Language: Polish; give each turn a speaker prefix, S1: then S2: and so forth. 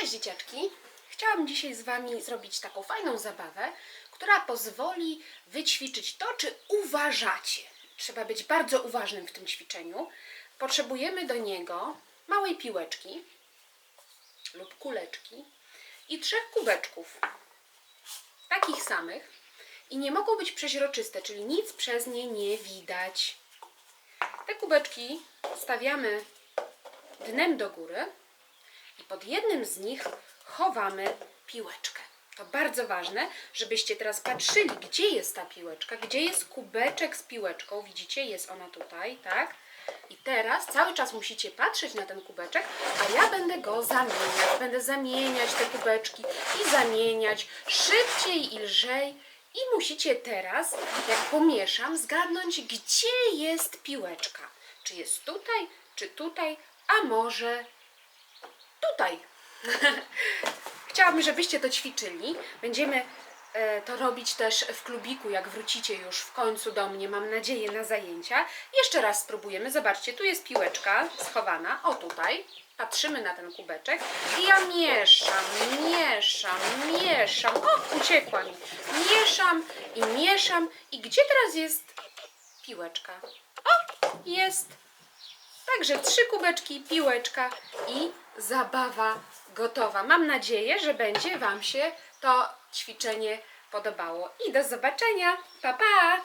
S1: Cześć dzieciaczki! Chciałam dzisiaj z Wami zrobić taką fajną zabawę, która pozwoli wyćwiczyć to, czy uważacie. Trzeba być bardzo uważnym w tym ćwiczeniu. Potrzebujemy do niego małej piłeczki lub kuleczki i trzech kubeczków. Takich samych. I nie mogą być przeźroczyste, czyli nic przez nie nie widać. Te kubeczki stawiamy dnem do góry pod jednym z nich chowamy piłeczkę. To bardzo ważne, żebyście teraz patrzyli, gdzie jest ta piłeczka, gdzie jest kubeczek z piłeczką. Widzicie, jest ona tutaj, tak? I teraz cały czas musicie patrzeć na ten kubeczek, a ja będę go zamieniać. Będę zamieniać te kubeczki i zamieniać szybciej i lżej. I musicie teraz, jak pomieszam, zgadnąć, gdzie jest piłeczka. Czy jest tutaj, czy tutaj, a może tutaj. Chciałabym, żebyście to ćwiczyli. Będziemy e, to robić też w klubiku, jak wrócicie już w końcu do mnie, mam nadzieję, na zajęcia. Jeszcze raz spróbujemy. Zobaczcie, tu jest piłeczka schowana. O, tutaj. Patrzymy na ten kubeczek i ja mieszam, mieszam, mieszam. O, uciekła mi. Mieszam i mieszam. I gdzie teraz jest piłeczka? O, jest. Także trzy kubeczki, piłeczka i zabawa gotowa. Mam nadzieję, że będzie Wam się to ćwiczenie podobało. I do zobaczenia. Pa, pa!